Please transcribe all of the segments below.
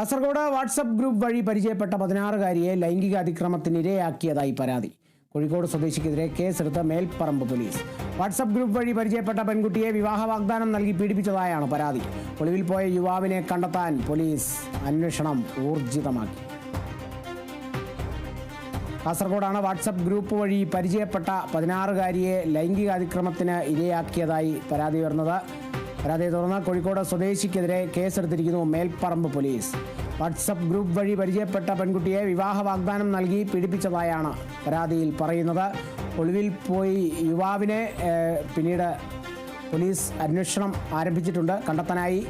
Kasaragod WhatsApp group വഴി പരിചയപ്പെട്ട പതിനാറുകാരിയെ ലൈംഗിക അതിക്രമത്തിനിരയാക്കിയതായി പരാതി. കോഴിക്കോട് സ്വദേശിക്കെതിരെ കേസെടുത്ത മേൽപ്പറമ്പ് പോലീസ്. വാട്സപ്പ് ഗ്രൂപ്പ് വഴി പരിചയപ്പെട്ട പെൺകുട്ടിയെ വിവാഹ വാഗ്ദാനം നൽകി പീഡിപ്പിച്ചതായാണ് പരാതി. ഒളിവിൽ പോയ യുവാവിനെ കണ്ടെത്താൻ പോലീസ് അന്വേഷണം ഊർജിതമാക്കി. കാസർഗോഡാണ് വാട്സപ്പ് ഗ്രൂപ്പ് വഴി പരിചയപ്പെട്ട പതിനാറുകാരിയെ ലൈംഗിക അതിക്രമത്തിന് ഇരയാക്കിയതായി പരാതി ഉയർന്നത് പരാതിയെ തുടർന്ന് കോഴിക്കോട് സ്വദേശിക്കെതിരെ കേസെടുത്തിരിക്കുന്നു മേൽപ്പറമ്പ് പോലീസ്. വാട്സപ്പ് ഗ്രൂപ്പ് വഴി പരിചയപ്പെട്ട പെൺകുട്ടിയെ വിവാഹ വാഗ്ദാനം നൽകി പീഡിപ്പിച്ചതായാണ് പരാതിയിൽ പറയുന്നത്. ഒളിവിൽ പോയി യുവാവിനെ പിന്നീട് പോലീസ് അന്വേഷണം ആരംഭിച്ചിട്ടുണ്ട്. കണ്ടെത്താനായി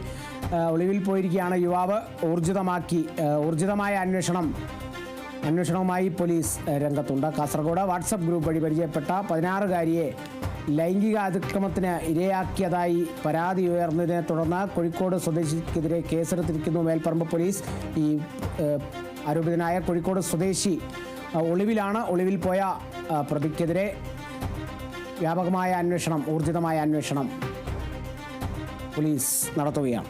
ഒളിവിൽ പോയിരിക്കുകയാണ് യുവാവ്. ഊർജിതമാക്കി ഊർജിതമായ അന്വേഷണം അന്വേഷണവുമായി പോലീസ് രംഗത്തുണ്ട്. കാസർഗോഡ് വാട്സപ്പ് ഗ്രൂപ്പ് വഴി പരിചയപ്പെട്ട പതിനാറുകാരിയെ ലൈംഗിക അതിക്രമത്തിന് ഇരയാക്കിയതായി പരാതി ഉയർന്നതിനെ തുടർന്ന് കോഴിക്കോട് സ്വദേശിക്കെതിരെ കേസെടുത്തിരിക്കുന്നു മേൽപ്പറമ്പ് പോലീസ്. ഈ ആരോപിതനായ കോഴിക്കോട് സ്വദേശി ഒളിവിലാണ്. ഒളിവിൽ പോയ പ്രതിക്കെതിരെ വ്യാപകമായ അന്വേഷണം ഊർജിതമായ അന്വേഷണം പോലീസ് നടത്തുകയാണ്.